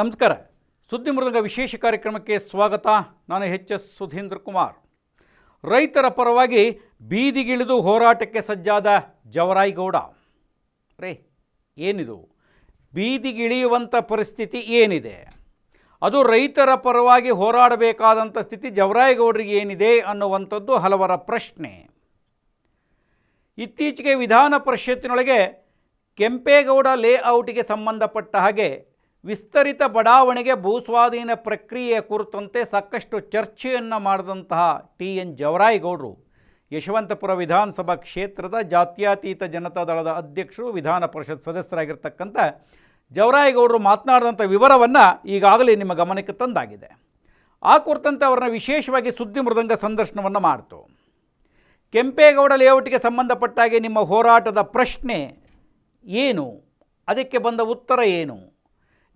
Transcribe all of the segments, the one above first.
ನಮಸ್ಕಾರ. ಸುದ್ದಿ ಮೃದಂಗ ವಿಶೇಷ ಕಾರ್ಯಕ್ರಮಕ್ಕೆ ಸ್ವಾಗತ. ನಾನು ಎಚ್ ಎಸ್ ಸುಧೀಂದ್ರ ಕುಮಾರ್. ರೈತರ ಪರವಾಗಿ ಬೀದಿಗಿಳಿದು ಹೋರಾಟಕ್ಕೆ ಸಜ್ಜಾದ ಜವರಾಯಿಗೌಡ. ರೇ, ಏನಿದು? ಬೀದಿಗಿಳಿಯುವಂಥ ಪರಿಸ್ಥಿತಿ ಏನಿದೆ? ಅದು ರೈತರ ಪರವಾಗಿ ಹೋರಾಡಬೇಕಾದಂಥ ಸ್ಥಿತಿ ಜವರಾಯಿಗೌಡರಿಗೆ ಏನಿದೆ ಅನ್ನುವಂಥದ್ದು ಹಲವರ ಪ್ರಶ್ನೆ. ಇತ್ತೀಚೆಗೆ ವಿಧಾನ ಪರಿಷತ್ತಿನೊಳಗೆ ಕೆಂಪೇಗೌಡ ಲೇಔಟಿಗೆ ಸಂಬಂಧಪಟ್ಟ ಹಾಗೆ ವಿಸ್ತರಿತ ಬಡಾವಣೆಗೆ ಭೂಸ್ವಾಧೀನ ಪ್ರಕ್ರಿಯೆಯ ಕುರಿತಂತೆ ಸಾಕಷ್ಟು ಚರ್ಚೆಯನ್ನು ಮಾಡಿದಂತಹ ಟಿ ಎನ್ ಜವರಾಯಗೌಡರು, ಯಶವಂತಪುರ ವಿಧಾನಸಭಾ ಕ್ಷೇತ್ರದ ಜಾತ್ಯತೀತ ಜನತಾ ದಳದ ಅಧ್ಯಕ್ಷರು, ವಿಧಾನ ಪರಿಷತ್ ಸದಸ್ಯರಾಗಿರ್ತಕ್ಕಂಥ ಜವರಾಯಗೌಡರು ಮಾತನಾಡಿದಂಥ ವಿವರವನ್ನು ಈಗಾಗಲೇ ನಿಮ್ಮ ಗಮನಕ್ಕೆ ತಂದಾಗಿದೆ. ಆ ಕುರಿತಂತೆ ಅವರನ್ನ ವಿಶೇಷವಾಗಿ ಸುದ್ದಿ ಮೃದಂಗ ಸಂದರ್ಶನವನ್ನು ಮಾಡಿತು. ಕೆಂಪೇಗೌಡ ಲೇಔಟ್ಗೆ ಸಂಬಂಧಪಟ್ಟ ಹಾಗೆ ನಿಮ್ಮ ಹೋರಾಟದ ಪ್ರಶ್ನೆ ಏನು? ಅದಕ್ಕೆ ಬಂದ ಉತ್ತರ ಏನು?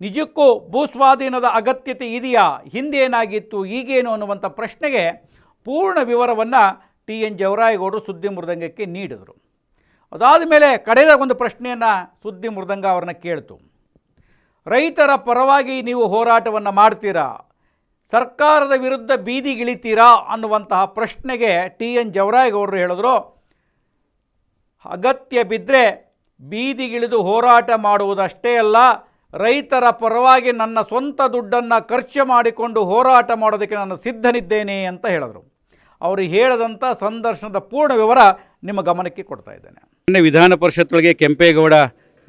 ನಿಜಕ್ಕೂ ಭೂಸ್ವಾಧೀನದ ಅಗತ್ಯತೆ ಇದೆಯಾ? ಹಿಂದೇನಾಗಿತ್ತು? ಈಗೇನು ಅನ್ನುವಂಥ ಪ್ರಶ್ನೆಗೆ ಪೂರ್ಣ ವಿವರವನ್ನು ಟಿ ಎನ್ ಜವರಾಯಗೌಡರು ಸುದ್ದಿ ಮೃದಂಗಕ್ಕೆ ನೀಡಿದರು. ಅದಾದ ಮೇಲೆ ಕಡೆದ ಒಂದು ಪ್ರಶ್ನೆಯನ್ನು ಸುದ್ದಿ ಮೃದಂಗ ಅವರನ್ನ ಕೇಳ್ತು. ರೈತರ ಪರವಾಗಿ ನೀವು ಹೋರಾಟವನ್ನು ಮಾಡ್ತೀರಾ? ಸರ್ಕಾರದ ವಿರುದ್ಧ ಬೀದಿಗಿಳಿತೀರಾ ಅನ್ನುವಂತಹ ಪ್ರಶ್ನೆಗೆ ಟಿ ಎನ್ ಜವರಾಯಗೌಡರು ಹೇಳಿದ್ರು. ಅಗತ್ಯ ಬಿದ್ದರೆ ಬೀದಿಗಿಳಿದು ಹೋರಾಟ ಮಾಡುವುದಷ್ಟೇ ಅಲ್ಲ ರೈತರ ಪರವಾಗಿ ನನ್ನ ಸ್ವಂತ ದುಡ್ಡನ್ನು ಖರ್ಚು ಮಾಡಿಕೊಂಡು ಹೋರಾಟ ಮಾಡೋದಕ್ಕೆ ನಾನು ಸಿದ್ಧನಿದ್ದೇನೆ ಅಂತ ಹೇಳಿದರು. ಅವರು ಹೇಳದಂಥ ಸಂದರ್ಶನದ ಪೂರ್ಣ ವಿವರ ನಿಮ್ಮ ಗಮನಕ್ಕೆ ಕೊಡ್ತಾ ಇದ್ದೇನೆ. ನಿನ್ನೆ ವಿಧಾನ ಪರಿಷತ್ತೊಳಗೆ ಕೆಂಪೇಗೌಡ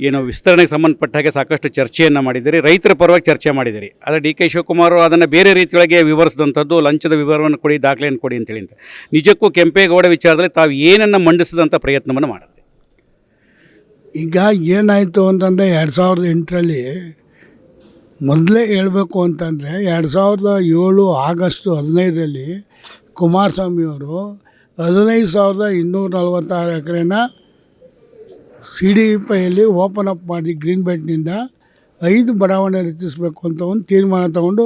ಏನು ವಿಸ್ತರಣೆಗೆ ಸಂಬಂಧಪಟ್ಟ ಹಾಗೆ ಸಾಕಷ್ಟು ಚರ್ಚೆಯನ್ನು ಮಾಡಿದ್ದೀರಿ, ರೈತರ ಪರವಾಗಿ ಚರ್ಚೆ ಮಾಡಿದ್ದೀರಿ. ಆದರೆ ಡಿ ಕೆ ಶಿವಕುಮಾರ್ ಅದನ್ನು ಬೇರೆ ರೀತಿಯೊಳಗೆ ವಿವರಿಸಿದಂಥದ್ದು, ಲಂಚದ ವಿವರವನ್ನು ಕೊಡಿ, ದಾಖಲೆಯನ್ನು ಕೊಡಿ ಅಂತೇಳಿ ಅಂತ ನಿಜಕ್ಕೂ ಕೆಂಪೇಗೌಡ ವಿಚಾರದಲ್ಲಿ ತಾವು ಏನನ್ನು ಮಂಡಿಸಿದಂಥ ಪ್ರಯತ್ನವನ್ನು ಮಾಡಿದ್ರಿ. ಈಗ ಏನಾಯಿತು ಅಂತಂದರೆ ಎರಡು ಸಾವಿರದ ಎಂಟರಲ್ಲಿ ಮೊದಲೇ ಹೇಳಬೇಕು ಅಂತಂದರೆ ಎರಡು ಸಾವಿರದ ಏಳು ಆಗಸ್ಟು ಹದಿನೈದರಲ್ಲಿ ಕುಮಾರಸ್ವಾಮಿಯವರು ಹದಿನೈದು ಸಾವಿರದ ಇನ್ನೂರ ನಲವತ್ತಾರು ಎಕರೆನ ಸಿ ಡಿ ಪೈಯಲ್ಲಿ ಓಪನ್ ಅಪ್ ಮಾಡಿ ಗ್ರೀನ್ ಬೆಲ್ಟ್ನಿಂದ ಐದು ಬಡಾವಣೆ ರಚಿಸಬೇಕು ಅಂತ ಒಂದು ತೀರ್ಮಾನ ತಗೊಂಡು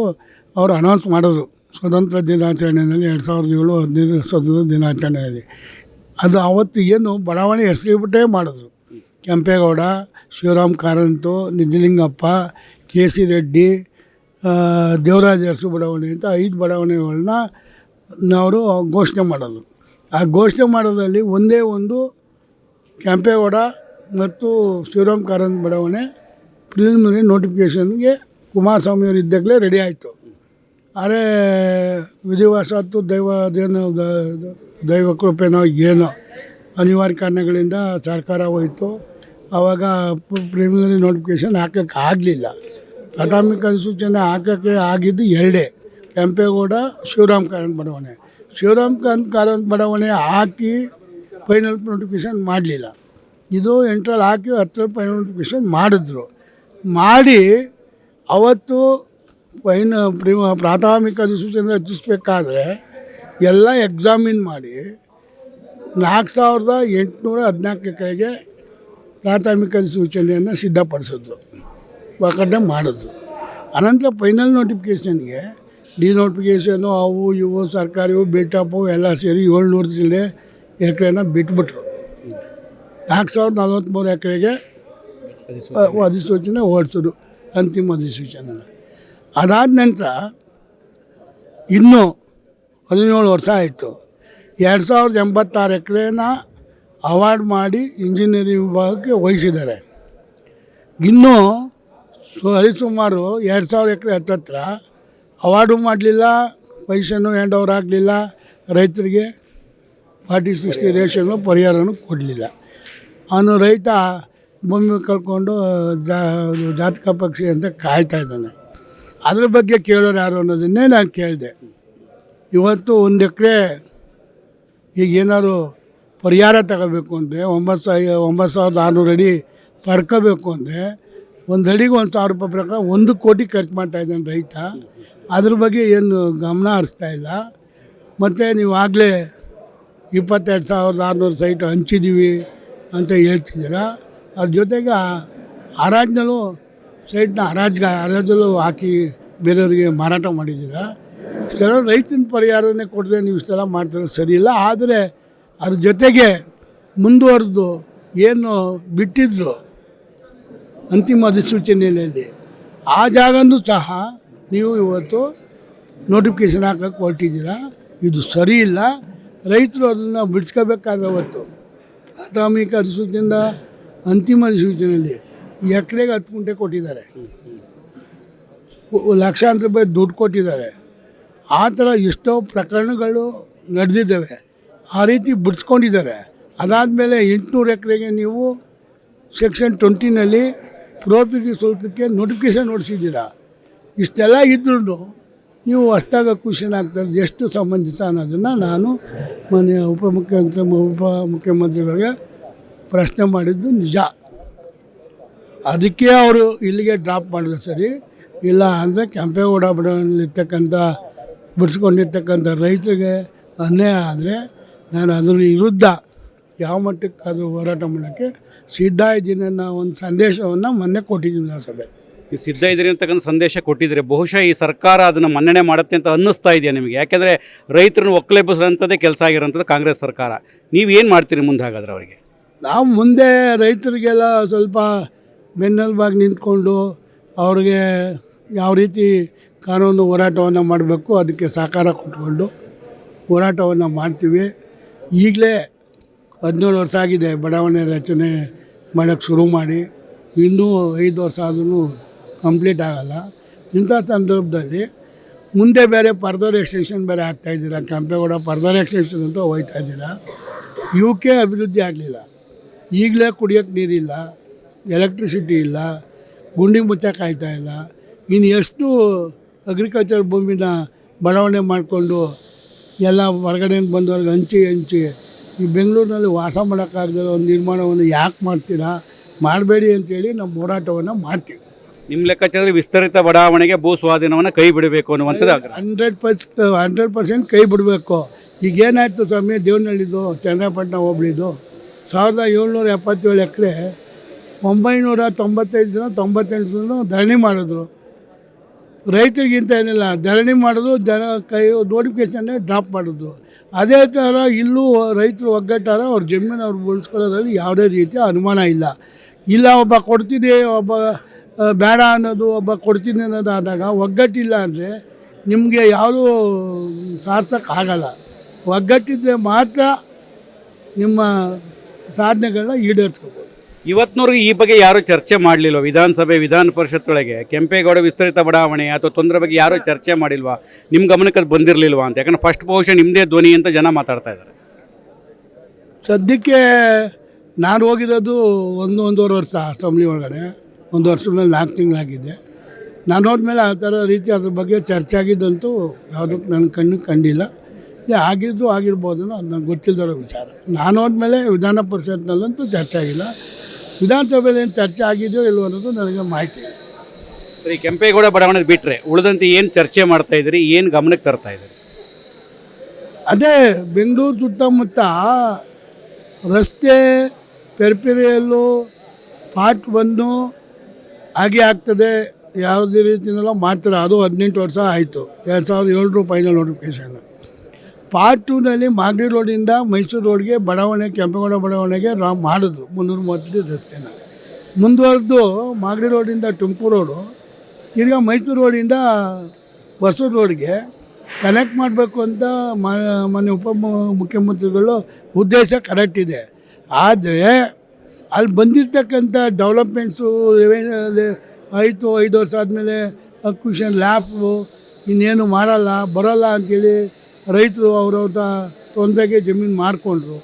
ಅವರು ಅನೌನ್ಸ್ ಮಾಡಿದ್ರು ಸ್ವತಂತ್ರ ದಿನಾಚರಣೆಯಲ್ಲಿ ಎರಡು ಸಾವಿರದ ಏಳು ಹದಿನೈದು ಸ್ವತಂತ್ರ ದಿನಾಚರಣೆಯಲ್ಲಿ. ಅದು ಅವತ್ತು ಏನು ಬಡಾವಣೆ ಹೆಸರಿಬಿಟ್ಟೇ ಮಾಡಿದ್ರು. ಕೆಂಪೇಗೌಡ, ಶಿವರಾಮ್ ಕಾರಂತು ನಿಜಲಿಂಗಪ್ಪ ಕೆ ಸಿ ರೆಡ್ಡಿ ದೇವರಾಜ ಅರಸು ಬಡಾವಣೆ ಅಂತ ಐದು ಬಡಾವಣೆಗಳನ್ನ ಅವರು ಘೋಷಣೆ ಮಾಡೋದು. ಆ ಘೋಷಣೆ ಮಾಡೋದ್ರಲ್ಲಿ ಒಂದೇ ಒಂದು ಕೆಂಪೇಗೌಡ ಮತ್ತು ಶಿವರಾಮ್ ಕಾರಂತ್ ಬಡಾವಣೆ ಪ್ರಿಲಿಮಿನರಿ ನೋಟಿಫಿಕೇಷನ್ಗೆ ಕುಮಾರಸ್ವಾಮಿಯವರು ಇದ್ದಾಗಲೇ ರೆಡಿ ಆಯಿತು. ಆದರೆ ವಿಧಿವಶಾತ್ತು ದೈವ, ಅದೇನೋ ದೈವ ಕೃಪೆನೋ ಏನೋ ಅನಿವಾರ್ಯ ಕಾರಣಗಳಿಂದ ಸರ್ಕಾರ ಹೋಯಿತು. ಆವಾಗ ಪ್ರಿಲಿಮಿನರಿ ನೋಟಿಫಿಕೇಷನ್ ಹಾಕೋಕ್ಕೆ ಆಗಲಿಲ್ಲ. ಪ್ರಾಥಮಿಕ ಅಧಿಸೂಚನೆ ಹಾಕೋಕ್ಕೆ ಆಗಿದ್ದು ಎರಡೇ. ಕೆಂಪೇಗೌಡ, ಶಿವರಾಮ್ ಕಾರಂತ್ ಬಡಾವಣೆ. ಶಿವರಾಮ್ ಕಾಂತ್ ಕಾರಂತ್ ಬಡಾವಣೆ ಹಾಕಿ ಫೈನಲ್ ನೋಟಿಫಿಕೇಷನ್ ಮಾಡಲಿಲ್ಲ. ಇದು ಎಂಟ್ರಲ್ಲಿ ಹಾಕಿ ಹತ್ತರಲ್ಲಿ ಫೈನಲ್ ನೋಟಿಫಿಕೇಷನ್ ಮಾಡಿದ್ರು. ಮಾಡಿ ಅವತ್ತು ಫೈನ ಪ್ರಿ ಪ್ರಾಥಮಿಕ ಅಧಿಸೂಚನೆ ರಚಿಸಬೇಕಾದ್ರೆ ಎಲ್ಲ ಎಕ್ಸಾಮಿನ್ ಮಾಡಿ ನಾಲ್ಕು ಸಾವಿರದ ಎಂಟುನೂರ ಹದಿನಾಲ್ಕು ಎಕರೆಗೆ ಪ್ರಾಥಮಿಕ ಸೂಚನೆಯನ್ನು ಸಿದ್ಧಪಡಿಸಿದ್ರು. ಪ್ರಕಟಣೆ ಮಾಡಿದ್ರು. ಅನಂತರ ಫೈನಲ್ ನೋಟಿಫಿಕೇಷನ್ಗೆ ಡಿ ನೋಟಿಫಿಕೇಷನು ಅವು ಇವು ಸರ್ಕಾರಿವು ಬಿಲ್ಟಪ್ಪು ಎಲ್ಲ ಸೇರಿ ಏಳ್ನೂರು ಜಿಲ್ಲೆ ಎಕರೆನ ಬಿಟ್ಬಿಟ್ರು. ನಾಲ್ಕು ಸಾವಿರದ ನಲ್ವತ್ತ್ಮೂರು ಎಕರೆಗೆ ಅಧಿಸೂಚನೆ ಹೊರಡಿಸಿದ್ರು ಅಂತಿಮ ಅಧಿಸೂಚನೆ. ಅದಾದ ನಂತರ ಇನ್ನೂ ಹದಿನೇಳು ವರ್ಷ ಆಯಿತು. ಎರಡು ಸಾವಿರದ ಎಂಬತ್ತಾರು ಎಕರೆನ ಅವಾರ್ಡ್ ಮಾಡಿ ಇಂಜಿನಿಯರಿಂಗ್ ವಿಭಾಗಕ್ಕೆ ವಹಿಸಿದ್ದಾರೆ. ಇನ್ನೂ ಸರಿಸುಮಾರು ಎರಡು ಸಾವಿರ ಎಕರೆ ಹತ್ತತ್ರ ಅವಾರ್ಡು ಮಾಡಲಿಲ್ಲ ಪೈಸನ್ನು ಹ್ಯಾಂಡ್ ಓವರ್ ಆಗಲಿಲ್ಲ, ರೈತರಿಗೆ ಫಾರ್ಟಿ ಸಿಕ್ಸ್ಟಿ ರೇಷನ್ನು ಪರಿಹಾರನೂ ಕೊಡಲಿಲ್ಲ. ಅವನು ರೈತ, ಭೂಮಿ ಕಳ್ಕೊಂಡು ಜಾತಕ ಪಕ್ಷಿ ಅಂತ ಕಾಯ್ತಾ ಇದ್ದಾನೆ. ಅದ್ರ ಬಗ್ಗೆ ಕೇಳೋರು ಯಾರು ಅನ್ನೋದನ್ನೇ ನಾನು ಕೇಳಿದೆ. ಇವತ್ತು ಒಂದು ಎಕರೆ ಈಗ ಏನಾದ್ರು ಪರಿಹಾರ ತಗೋಬೇಕು ಅಂದರೆ ಒಂಬತ್ತು ಸಾವಿರ ಒಂಬತ್ತು ಸಾವಿರದ ಆರುನೂರು ಅಡಿ ಪರ್ಕೋಬೇಕು ಅಂದರೆ ಒಂದು ಅಡಿಗೆ ಒಂದು ಸಾವಿರ ರೂಪಾಯಿ ಪ್ರಕಾರ ಒಂದು ಕೋಟಿ ಖರ್ಚು ಮಾಡ್ತಾ ಇದ್ದಾನೆ ರೈತ. ಅದ್ರ ಬಗ್ಗೆ ಏನು ಗಮನ ಹರಿಸ್ತಾ ಇಲ್ಲ. ಮತ್ತು ನೀವು ಆಗಲೇ ಇಪ್ಪತ್ತೆರಡು ಸಾವಿರದ ಆರುನೂರು ಸೈಟ್ ಹಂಚಿದ್ದೀವಿ ಅಂತ ಹೇಳ್ತಿದ್ದೀರ. ಅದ್ರ ಜೊತೆಗೆ ಹರಾಜ್ನಲ್ಲೂ ಸೈಟ್ನ ಹರಾಜ್ಗೆ ಹರಾಜಲ್ಲೂ ಹಾಕಿ ಬೇರೆಯವರಿಗೆ ಮಾರಾಟ ಮಾಡಿದ್ದೀರಾ. ಇಷ್ಟೆಲ್ಲ ರೈತನ ಪರಿಹಾರನೇ ಕೊಡದೆ ನೀವು ಇಷ್ಟೆಲ್ಲ ಮಾಡ್ತಾರೆ ಸರಿ ಇಲ್ಲ ಆದರೆ ಅದ್ರ ಜೊತೆಗೆ ಮುಂದುವರೆದು ಏನು ಬಿಟ್ಟಿದ್ರು ಅಂತಿಮ ಅಧಿಸೂಚನೆಯಲ್ಲಿ, ಆ ಜಾಗನೂ ಸಹ ನೀವು ಇವತ್ತು ನೋಟಿಫಿಕೇಶನ್ ಹಾಕಕ್ಕೆ ಹೊರಟಿದ್ದೀರಾ? ಇದು ಸರಿ ಇಲ್ಲ. ರೈತರು ಅದನ್ನು ಬಿಡಿಸ್ಕೋಬೇಕಾದ್ರೆ ಅವತ್ತು ಪ್ರಾಥಮಿಕ ಅಧಿಸೂಚನೆಯಿಂದ ಅಂತಿಮ ಅಧಿಸೂಚನೆಯಲ್ಲಿ ಎಕರೆಗೆ ಹತ್ತು ಗುಂಟೆ ಕೊಟ್ಟಿದ್ದಾರೆ. ಲಕ್ಷಾಂತರ ರೂಪಾಯಿ ದುಡ್ಡು ಕೊಟ್ಟಿದ್ದಾರೆ. ಆ ಥರ ಎಷ್ಟೋ ಪ್ರಕರಣಗಳು ನಡೆದಿದ್ದಾವೆ. ಆ ರೀತಿ ಬಿಡಿಸ್ಕೊಂಡಿದ್ದಾರೆ. ಅದಾದಮೇಲೆ ಎಂಟುನೂರು ಎಕರೆಗೆ ನೀವು ಸೆಕ್ಷನ್ ಟ್ವೆಂಟಿನಲ್ಲಿ ಪ್ರೋಪಿಟಿ ಶುಲ್ಕಕ್ಕೆ ನೋಟಿಫಿಕೇಶನ್ ನೋಡಿಸಿದ್ದೀರಾ. ಇಷ್ಟೆಲ್ಲ ಇದ್ರೂ ನೀವು ಹೊಸ್ದಾಗ ಕ್ವಶನ್ ಆಗ್ತಾರೆ ಎಷ್ಟು ಸಂಬಂಧಿತ ಅನ್ನೋದನ್ನು ನಾನು ಮನೆ ಉಪಮುಖ್ಯಮಂತ್ರಿ ಉಪ ಮುಖ್ಯಮಂತ್ರಿಗಳಿಗೆ ಪ್ರಶ್ನೆ ಮಾಡಿದ್ದು ನಿಜ. ಅದಕ್ಕೆ ಅವರು ಇಲ್ಲಿಗೆ ಡ್ರಾಪ್ ಮಾಡಿದ್ರು ಸರಿ. ಇಲ್ಲ ಅಂದರೆ ಕೆಂಪೇಗೌಡ ಬಡಾವಣೆಯಲ್ಲಿರ್ತಕ್ಕಂಥ ಬಿಡಿಸ್ಕೊಂಡಿರ್ತಕ್ಕಂಥ ರೈತರಿಗೆ ಅನ್ಯಾಯ ಆದರೆ ನಾನು ಅದ್ರ ವಿರುದ್ಧ ಯಾವ ಮಟ್ಟಕ್ಕಾದರೂ ಹೋರಾಟ ಮಾಡೋಕ್ಕೆ ಸಿದ್ಧ ಇದ್ದೀನಿ ಅನ್ನೋ ಒಂದು ಸಂದೇಶವನ್ನು ಮೊನ್ನೆ ಕೊಟ್ಟಿದ್ದೀನಿ ನಾನು ಸಭೆ ನೀವು ಸಿದ್ಧ ಇದ್ದೀರಿ ಅಂತಕ್ಕಂಥ ಸಂದೇಶ ಕೊಟ್ಟಿದ್ದೀರಿ ಬಹುಶಃ ಈ ಸರ್ಕಾರ ಅದನ್ನು ಮನ್ನಣೆ ಮಾಡುತ್ತೆ ಅಂತ ಅನ್ನಿಸ್ತಾ ಇದೆಯಾ ನಿಮಗೆ? ಯಾಕೆಂದರೆ ರೈತರನ್ನು ಒಕ್ಕಲೆಬ್ಬಿಸುವಂಥದ್ದೇ ಕೆಲಸ ಆಗಿರೋಂಥದ್ದು ಕಾಂಗ್ರೆಸ್ ಸರ್ಕಾರ. ನೀವು ಏನು ಮಾಡ್ತೀರಿ ಮುಂದೆ ಹಾಗಾದ್ರೆ ಅವರಿಗೆ? ನಾವು ಮುಂದೆ ರೈತರಿಗೆಲ್ಲ ಸ್ವಲ್ಪ ಬೆನ್ನೆಲುಬಾಗಿ ನಿಂತ್ಕೊಂಡು ಅವ್ರಿಗೆ ಯಾವ ರೀತಿ ಕಾನೂನು ಹೋರಾಟವನ್ನು ಮಾಡಬೇಕು ಅದಕ್ಕೆ ಸಹಕಾರ ಕೊಟ್ಕೊಂಡು ಹೋರಾಟವನ್ನು ಮಾಡ್ತೀವಿ. ಈಗಲೇ ಹದಿನೇಳು ವರ್ಷ ಆಗಿದೆ ಬಡಾವಣೆ ರಚನೆ ಮಾಡೋಕ್ಕೆ ಶುರು ಮಾಡಿ. ಇನ್ನೂ ಐದು ವರ್ಷ ಆದ್ರೂ ಕಂಪ್ಲೀಟ್ ಆಗೋಲ್ಲ. ಇಂಥ ಸಂದರ್ಭದಲ್ಲಿ ಮುಂದೆ ಬೇರೆ ಫರ್ದರ್ ಎಕ್ಸ್ಟೆನ್ಷನ್ ಬೇರೆ ಆಗ್ತಾಯಿದ್ದೀರಾ ಕೆಂಪೇಗೌಡ ಫರ್ದರ್ ಎಕ್ಸ್ಟೆನ್ಷನ್ ಅಂತ ಹೋಗ್ತಾ ಇದ್ದೀರಾ? ಇವಕ್ಕೆ ಅಭಿವೃದ್ಧಿ ಆಗಲಿಲ್ಲ. ಈಗಲೇ ಕುಡಿಯೋಕ್ಕೆ ನೀರಿಲ್ಲ ಎಲೆಕ್ಟ್ರಿಸಿಟಿ ಇಲ್ಲ, ಗುಂಡಿ ಮುಚ್ಚಕ್ಕೆ ಇಲ್ಲ. ಇನ್ನು ಎಷ್ಟು ಅಗ್ರಿಕಲ್ಚರ್ ಭೂಮಿನ ಬಡಾವಣೆ ಮಾಡಿಕೊಂಡು ಎಲ್ಲ ಹೊರಗಡೆಯಿಂದ ಬಂದವ್ರಿಗೆ ಹಂಚಿ ಹಂಚಿ ಈ ಬೆಂಗಳೂರಿನಲ್ಲಿ ವಾಸ ಮಾಡೋಕ್ಕಾಗದಿರೋ ಒಂದು ನಿರ್ಮಾಣವನ್ನು ಯಾಕೆ ಮಾಡ್ತೀರಾ? ಮಾಡಬೇಡಿ ಅಂತೇಳಿ ನಮ್ಮ ಹೋರಾಟವನ್ನು ಮಾಡ್ತೀವಿ. ನಿಮ್ಮ ಲೆಕ್ಕಾಚಾರದಲ್ಲಿ ವಿಸ್ತರಿತ ಬಡಾವಣೆಗೆ ಭೂ ಸ್ವಾಧೀನವನ್ನು ಕೈ ಬಿಡಬೇಕು ಅನ್ನುವಂಥದ್ದು ಆಗ್ರಹ. ಹಂಡ್ರೆಡ್ ಪರ್ಸ್ ಹಂಡ್ರೆಡ್ ಪರ್ಸೆಂಟ್ ಕೈ ಬಿಡಬೇಕು. ಈಗ ಏನಾಯಿತು ಸ್ವಾಮಿ ದೇವನಹಳ್ಳಿದು ಚನ್ನಪಟ್ಟಣ ಹೋಬಳಿದು ಸಾವಿರದ ಏಳ್ನೂರ ಎಪ್ಪತ್ತೇಳು ಎಕರೆ ಒಂಬೈನೂರ ತೊಂಬತ್ತೈದು ಜನ ತೊಂಬತ್ತೆಂಟು ಜನ ಧರಣಿ ಮಾಡಿದ್ರು. ರೈತರಿಗಿಂತ ಏನಿಲ್ಲ, ಧರಣಿ ಮಾಡೋದು ಜನ ಕೈ ನೋಟಿಫಿಕೇಶನ್ನೇ ಡ್ರಾಪ್ ಮಾಡಿದ್ರು. ಅದೇ ಥರ ಇಲ್ಲೂ ರೈತರು ಒಗ್ಗಟ್ಟಾರ, ಅವ್ರ ಜಮೀನು ಅವ್ರು ಉಳಿಸ್ಕೊಳ್ಳೋದ್ರಲ್ಲಿ ಯಾವುದೇ ರೀತಿಯ ಅನುಮಾನ ಇಲ್ಲ. ಇಲ್ಲ, ಒಬ್ಬ ಕೊಡ್ತೀನಿ ಒಬ್ಬ ಬೇಡ ಅನ್ನೋದು, ಒಬ್ಬ ಕೊಡ್ತೀನಿ ಅನ್ನೋದು ಆದಾಗ ಒಗ್ಗಟ್ಟಿಲ್ಲ ಅಂದರೆ ನಿಮಗೆ ಯಾವುದೂ ಸಾರ್ಥಕ ಆಗಲ್ಲ. ಒಗ್ಗಟ್ಟಿದ್ರೆ ಮಾತ್ರ ನಿಮ್ಮ ಸಾಧನೆಗಳನ್ನ ಈಡೇರಿಸ್ಕೋಬೋದು. ಇವತ್ತಿನವರೆಗೆ ಈ ಬಗ್ಗೆ ಯಾರೂ ಚರ್ಚೆ ಮಾಡಲಿಲ್ಲ ವಿಧಾನಸಭೆ ವಿಧಾನ ಪರಿಷತ್ ಒಳಗೆ ಕೆಂಪೇಗೌಡ ವಿಸ್ತರಿತ ಬಡಾವಣೆ ಅಥವಾ ತೊಂದರೆ ಬಗ್ಗೆ ಯಾರೂ ಚರ್ಚೆ ಮಾಡಿಲ್ವಾ? ನಿಮ್ಮ ಗಮನಕ್ಕೆ ಅದು ಬಂದಿರಲಿಲ್ವಾ ಅಂತ? ಯಾಕಂದ್ರೆ ಫಸ್ಟ್ ಬಹುಶಃ ನಿಮ್ಮದೇ ಧ್ವನಿ ಅಂತ ಜನ ಮಾತಾಡ್ತಾ ಇದ್ದಾರೆ. ಸದ್ಯಕ್ಕೆ ನಾನು ಹೋಗಿರೋದು ಒಂದು ಒಂದೂವರೆ ವರ್ಷ ಅಸೆಂಬ್ಲಿ ಒಳಗಡೆ. ಒಂದು ವರ್ಷದ ಮೇಲೆ ನಾಲ್ಕು ತಿಂಗಳಾಗಿದ್ದೆ ನಾನು ಹೋದ್ಮೇಲೆ ಆ ಥರ ರೀತಿ ಅದ್ರ ಬಗ್ಗೆ ಚರ್ಚೆ ಆಗಿದ್ದಂತೂ ಯಾವುದಕ್ಕೆ ನನ್ನ ಕಣ್ಣಿಗೆ ಕಂಡಿಲ್ಲ. ಆಗಿದ್ರು ಆಗಿರ್ಬೋದು ಅದು ನನಗೆ ಗೊತ್ತಿಲ್ಲದಿರೋ ವಿಚಾರ. ನಾನು ಹೋದ್ಮೇಲೆ ವಿಧಾನ ಪರಿಷತ್ನಲ್ಲಂತೂ ಚರ್ಚೆ ಆಗಿಲ್ಲ. ವಿಧಾನಸಭೆಯಲ್ಲಿ ಏನು ಚರ್ಚೆ ಆಗಿದೆಯೋ ಇಲ್ಲವೋ ಅನ್ನೋದು ನನಗೆ ಮಾಹಿತಿ ಇಲ್ಲ. ಸರಿ ಕೆಂಪೇಗೌಡ ಬಡಾವಣೆ ಬಿಟ್ಟರೆ ಉಳಿದಂತೆ ಏನು ಚರ್ಚೆ ಮಾಡ್ತಾ ಇದ್ದೀರಿ? ಏನು ಗಮನಕ್ಕೆ ತರ್ತಾ ಇದ್ದೀರಿ? ಅದೇ ಬೆಂಗಳೂರು ಸುತ್ತಮುತ್ತ ರಸ್ತೆ ಪೆರ್ಪಿರಿಯಲ್ಲು ಪಾಟ್ ಬಂದು ಹಾಗೆ ಆಗ್ತದೆ. ಯಾವುದೇ ರೀತಿಯೆಲ್ಲ ಮಾಡ್ತಾರೆ. ಅದು ಹದಿನೆಂಟು ವರ್ಷ ಆಯಿತು. ಎರಡು ಸಾವಿರದ ಏಳರು ಫೈನಲ್ ನೋಟಿಫಿಕೇಷನ್ ಪಾರ್ಟ್ ಟೂನಲ್ಲಿ ಮಾಗಡಿ ರೋಡಿಂದ ಮೈಸೂರು ರೋಡ್ಗೆ ಬಡಾವಣೆ, ಕೆಂಪೇಗೌಡ ಬಡಾವಣೆಗೆ ರಾ ಮಾಡಿದ್ರು. ಮುನ್ನೂರ ಮೂವತ್ತೈದು ರಸ್ತೆನ. ಮುಂದುವರೆದು ಮಾಗಡಿ ರೋಡಿಂದ ತುಮಕೂರು ರೋಡು ತಿರ್ಗಾ ಮೈಸೂರು ರೋಡಿಂದ ಹೊಸೂರು ರೋಡ್ಗೆ ಕನೆಕ್ಟ್ ಮಾಡಬೇಕು ಅಂತ ಮನೆ ಉಪ ಮುಖ್ಯಮಂತ್ರಿಗಳು ಉದ್ದೇಶ ಕರೆಕ್ಟ್ ಇದೆ. ಆದರೆ ಅಲ್ಲಿ ಬಂದಿರತಕ್ಕಂಥ ಡೆವಲಪ್ಮೆಂಟ್ಸು ಆಯಿತು, ಐದು ವರ್ಷ ಆದಮೇಲೆ ಕ್ವಿಷನ್ ಲ್ಯಾಪು ಇನ್ನೇನು ಮಾಡಲ್ಲ, ಬರೋಲ್ಲ ಅಂಥೇಳಿ ರೈತರು ಅವ್ರವ್ರ ತೊಂದರೆಗೆ ಜಮೀನು ಮಾಡಿಕೊಂಡ್ರು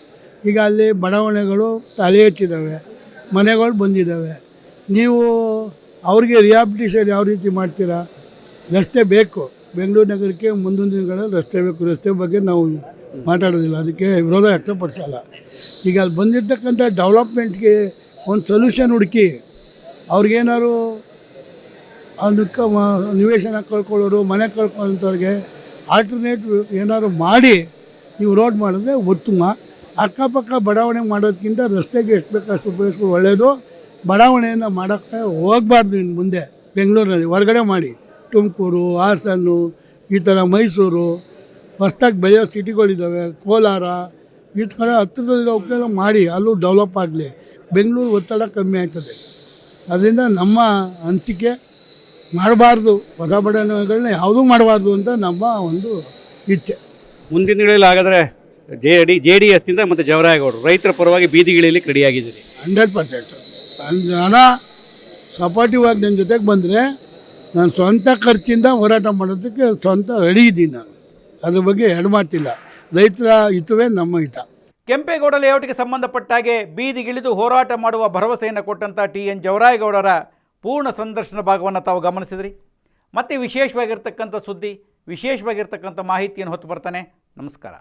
ಈಗ ಅಲ್ಲಿ ಬಡಾವಣೆಗಳು ತಲೆ ಎತ್ತಿದ್ದಾವೆ, ಮನೆಗಳು ಬಂದಿದ್ದಾವೆ. ನೀವು ಅವ್ರಿಗೆ ರಿಯಾಬಿಲಿಟೇಷನ್ ಯಾವ ರೀತಿ ಮಾಡ್ತೀರಾ? ರಸ್ತೆ ಬೇಕು. ಬೆಂಗಳೂರು ನಗರಕ್ಕೆ ಮುಂದೊಂದು ದಿನಗಳಲ್ಲಿ ರಸ್ತೆ ಬೇಕು. ರಸ್ತೆ ಬಗ್ಗೆ ನಾವು ಮಾತಾಡೋದಿಲ್ಲ. ಅದಕ್ಕೆ ವಿರೋಧ ವ್ಯಕ್ತಪಡಿಸಲ್ಲ. ಈಗ ಅಲ್ಲಿ ಬಂದಿರತಕ್ಕಂಥ ಡೆವಲಪ್ಮೆಂಟ್ಗೆ ಒಂದು ಸೊಲ್ಯೂಷನ್ ಹುಡುಕಿ, ಅವ್ರಿಗೇನಾದ್ರು ಅದಕ್ಕೆ ನಿವೇಶನ ಕಳ್ಕೊಳ್ಳೋರು, ಮನೆ ಕಳ್ಕೊಳ್ಳೋಂಥವ್ರಿಗೆ ಆಲ್ಟರ್ನೇಟಿವ್ ಏನಾದ್ರು ಮಾಡಿ ನೀವು ರೋಡ್ ಮಾಡಿದ್ರೆ ಉತ್ತಮ. ಅಕ್ಕಪಕ್ಕ ಬಡಾವಣೆ ಮಾಡೋದಕ್ಕಿಂತ ರಸ್ತೆಗೆ ಎಷ್ಟು ಬೇಕಷ್ಟು ಉಪಯೋಗಿಸ್ಕೊಂಡು ಒಳ್ಳೆಯದು ಬಡಾವಣೆಯನ್ನು ಮಾಡೋಕ್ಕೆ ಹೋಗಬಾರ್ದು ಇನ್ನು ಮುಂದೆ ಬೆಂಗಳೂರಿನಲ್ಲಿ ಹೊರಗಡೆ ಮಾಡಿ. ತುಮಕೂರು ಹಾಸನ್ನು ಈ ಥರ ಮೈಸೂರು, ಹೊಸ್ದಾಗಿ ಬೆಳೆಯೋ ಸಿಟಿಗಳಿದ್ದಾವೆ, ಕೋಲಾರ, ಈ ಥರ ಹತ್ತಿರದಲ್ಲಿರೋಕ್ಕೆಲ್ಲ ಮಾಡಿ. ಅಲ್ಲೂ ಡೆವಲಪ್ ಆಗಲಿ. ಬೆಂಗಳೂರು ಒತ್ತಡ ಕಮ್ಮಿ ಆಗ್ತದೆ. ಅದರಿಂದ ನಮ್ಮ ಅನಿಸಿಕೆ ಮಾಡಬಾರ್ದು ಹೊಸ ಬಡಾವಣೆಗಳನ್ನ ಯಾವುದೂ ಮಾಡಬಾರ್ದು ಅಂತ ನಮ್ಮ ಒಂದು ಇಚ್ಛೆ. ಮುಂದಿನ ದಿನಗಳಲ್ಲಿ ಹಾಗಾದರೆ ಜೆ ಡಿ ಜೆ ಡಿ ಎಸ್ನಿಂದ ಮತ್ತು ಜವರಾಯಗೌಡರು ರೈತರ ಪರವಾಗಿ ಬೀದಿಗಿಳಿಯಲಿಕ್ಕೆ ರೆಡಿಯಾಗಿದ್ದೀರಿ. Hundred percent. ಜನ ಸಪೋರ್ಟಿವ್ ಆಗಿ ನನ್ನ ಜೊತೆಗೆ ಬಂದರೆ ನಾನು ಸ್ವಂತ ಖರ್ಚಿಂದ ಹೋರಾಟ ಮಾಡೋದಕ್ಕೆ ಸ್ವಂತ ರೆಡಿ ಇದ್ದೀನಿ ನಾನು. ಅದ್ರ ಬಗ್ಗೆ ಎರಡು ಮಾತಿಲ್ಲ. ರೈತರ ಹಿತವೇ ನಮ್ಮ ಹಿತ. ಕೆಂಪೇಗೌಡ ಲೇಔಟ್ಗೆ ಸಂಬಂಧಪಟ್ಟ ಹಾಗೆ ಬೀದಿಗಿಳಿದು ಹೋರಾಟ ಮಾಡುವ ಭರವಸೆಯನ್ನು ಕೊಟ್ಟಂಥ ಟಿ ಎನ್ ಜವರಾಯಗೌಡರ ಪೂರ್ಣ ಸಂದರ್ಶನ ಭಾಗವನ್ನು ತಾವು ಗಮನಿಸಿದ್ರಿ. ಮತ್ತು ವಿಶೇಷವಾಗಿರ್ತಕ್ಕಂಥ ಸುದ್ದಿ ವಿಶೇಷವಾಗಿರ್ತಕ್ಕಂಥ ಮಾಹಿತಿಯನ್ನು ಹೊತ್ತು ಬರ್ತಾನೆ. ನಮಸ್ಕಾರ.